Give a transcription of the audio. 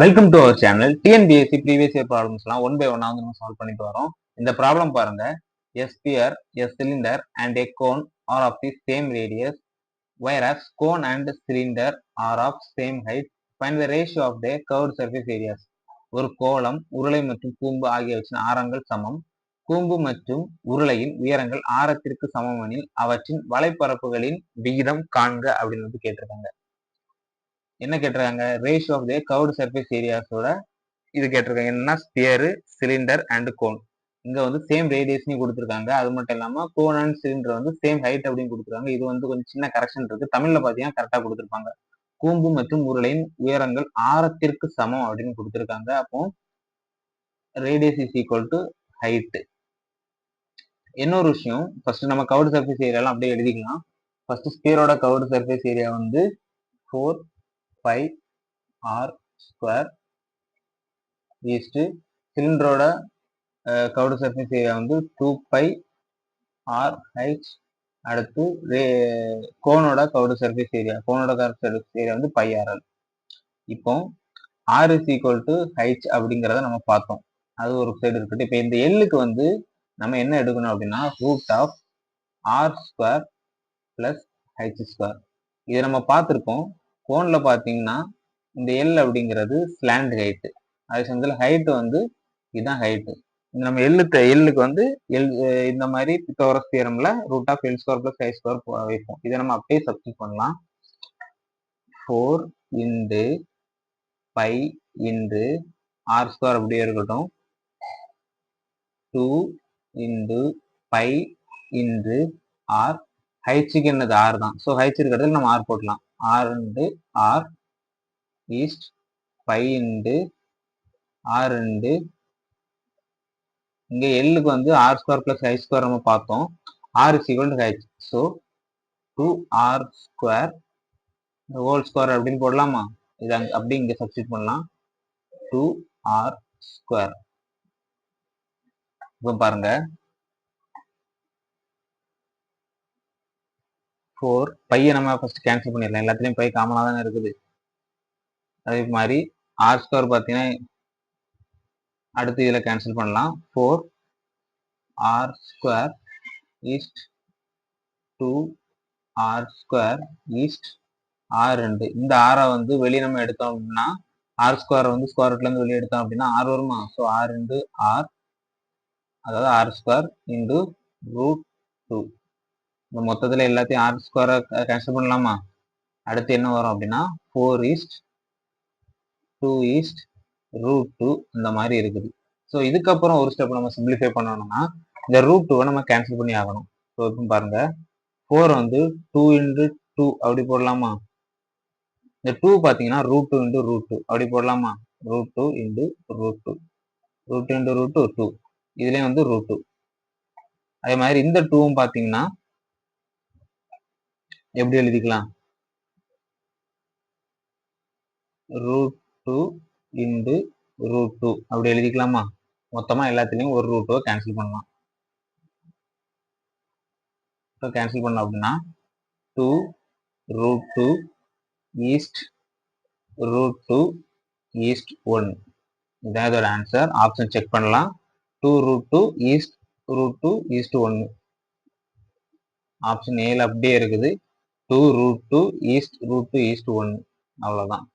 Welcome to our channel TNPSC previous year ப்ராப்ளம்ஸ்லாம் one by ஒன்னாக வந்து நம்ம சால்வ் பண்ணிட்டு வரோம். இந்த ப்ராப்ளம் பாருங்க. Sphere as cylinder and a cone are of the same radius whereas cone and cylinder are of same height find the ratio of the curved surface areas ஒரு கோளம் உருளை மற்றும் கூம்பு ஆகியவற்றின் ஆரங்கள் சமம். கூம்பு மற்றும் உருளையின் உயரங்கள் ஆரத்திற்கு சமம் எனில் அவற்றின் வலைப்பரப்புகளின் விகிதம் காண்க அப்படின்னு வந்து கேட்டிருக்காங்க. என்ன கேட்டிருக்காங்க? Ratio of the curved surface ஏரியாஸோட இது கேட்டிருக்காங்க. என்னன்னா ஸ்பியரு சிலிண்டர் அண்ட் கோன் இங்க வந்து சேம் ரேடியஸ்னு கொடுத்துருக்காங்க. அது மட்டும் இல்லாம கோன் அண்ட் சிலிண்டர் வந்து சேம் ஹைட் அப்படின்னு கொடுத்துருக்காங்க. இது வந்து கொஞ்சம் சின்ன கரெக்ஷன் இருக்கு. தமிழ்ல பாத்தீங்கன்னா கரெக்டா கொடுத்துருப்பாங்க. கூம்பு மற்றும் உருளையின் உயரங்கள் ஆரத்திற்கு சமம் அப்படின்னு கொடுத்துருக்காங்க. அப்போ radius is equal to height இன்னொரு விஷயம் ஃபர்ஸ்ட் நம்ம கவுடு சர்ஃபேஸ் ஏரியாலாம் அப்படியே எழுதிக்கலாம். ஃபர்ஸ்ட் ஸ்பியரோட கவுடு சர்ஃபேஸ் ஏரியா வந்து four pi r square is to சிலிண்டரோட curved surface area வந்து டூ பை ஆர் ஹைச் அடுத்து கோனோட கவுடு சர்ஃபேஸ் ஏரியா கோனோட கவுடு சர்ஃபேஸ் ஏரியா வந்து பை ஆர்எல் இப்போ r is equal to h அப்படிங்கிறத நம்ம பார்த்தோம். அது ஒரு சைடு இருக்கட்டும். இப்போ இந்த எல்லுக்கு வந்து நம்ம என்ன எடுக்கணும் அப்படின்னா root of r square plus h square இதை நம்ம பார்த்துருக்கோம். கோனில் பார்த்தீங்கன்னா இந்த எல் அப்படிங்கிறது ஸ்லாண்ட் ஹைட்டு அதே சமயத்தில் ஹைட்டு வந்து இதுதான் ஹைட்டு நம்ம எல்லுக்கு எல்லுக்கு வந்து எல் இந்த மாதிரி Pythagoras தியரம்ல root of l square plus h square வைப்போம். இதை நம்ம அப்படியே சப்ஸ்டிட் பண்ணலாம். Four into pi into r square அப்படியே இருக்கட்டும். Two into pi into r ஹைச்சுக்கு என்னது ஆர் தான். ஸோ ஹைச் இருக்கிறதுல நம்ம ஆர் போடலாம். ஆர் ரெண்டு r is to five into r ரெண்டு. இங்கே எல்லுக்கு வந்து r square plus h square நம்ம பார்த்தோம். R is equal to h so two r square whole square அப்படின்னு போடலாமா? இது அங்கே அப்படி இங்கே சப்ஸ்டியூட் பண்ணலாம். டூ ஆர் ஸ்கொயர் இப்போ பாருங்கள் ஃபோர் பையை நம்ம ஃபர்ஸ்ட் கேன்சல் பண்ணிடலாம். எல்லாத்துலேயும் பை காமனாக தானே இருக்குது. அதே மாதிரி ஆர் ஸ்கொயர் பார்த்தீங்கன்னா அடுத்து இதில் கேன்சல் பண்ணலாம். Four r square is to two r square is to r ரெண்டு. இந்த ஆரை வந்து வெளியே நம்ம எடுத்தோம் அப்படின்னா ஆர் ஸ்கொயர் வந்து ஸ்கொயர் ரூட்லேருந்து வெளியே எடுத்தோம் அப்படின்னா ஆர் வருமா? ஸோ ஆர் இன்டு ஆர் அதாவது r square into root two இந்த மொத்தத்தில் எல்லாத்தையும் ஆர் ஸ்கொயரை கேன்சல் பண்ணலாமா? அடுத்து என்ன வரும் அப்படின்னா four is to two is to root two இந்த மாதிரி இருக்குது. ஸோ இதுக்கப்புறம் ஒரு ஸ்டெப் நம்ம சிம்பிளிஃபை பண்ணணும்னா இந்த ரூட் டூவை நம்ம கேன்சல் பண்ணி ஆகணும். ஸோ இப்போ பாருங்க. ஃபோர் வந்து டூ இன்டு டூ அப்படி போடலாமா? இந்த டூ பார்த்தீங்கன்னா root two into root two அப்படி போடலாமா? Root two into root two root into root two two இதுலேயும் வந்து ரூட் டூ அதே மாதிரி இந்த டூவும் பார்த்தீங்கன்னா எப்படி எழுதிக்கலாம்? Root two into root two அப்படி எழுதிக்கலாமா? மொத்தமாக எல்லாத்துலேயும் ஒரு ரூட்டோ கேன்சல் பண்ணலாம். ஸோ கேன்சல் பண்ணோம் அப்படின்னா two root two is to root two is to one இதான் இதோட ஆன்சர் ஆப்ஷன் செக் பண்ணலாம். Two root two is to root two is to ஒன்று ஆப்ஷன் ஏழு அப்படியே இருக்குது. Two root two is to root two is to ஒன்று அவ்வளோதான்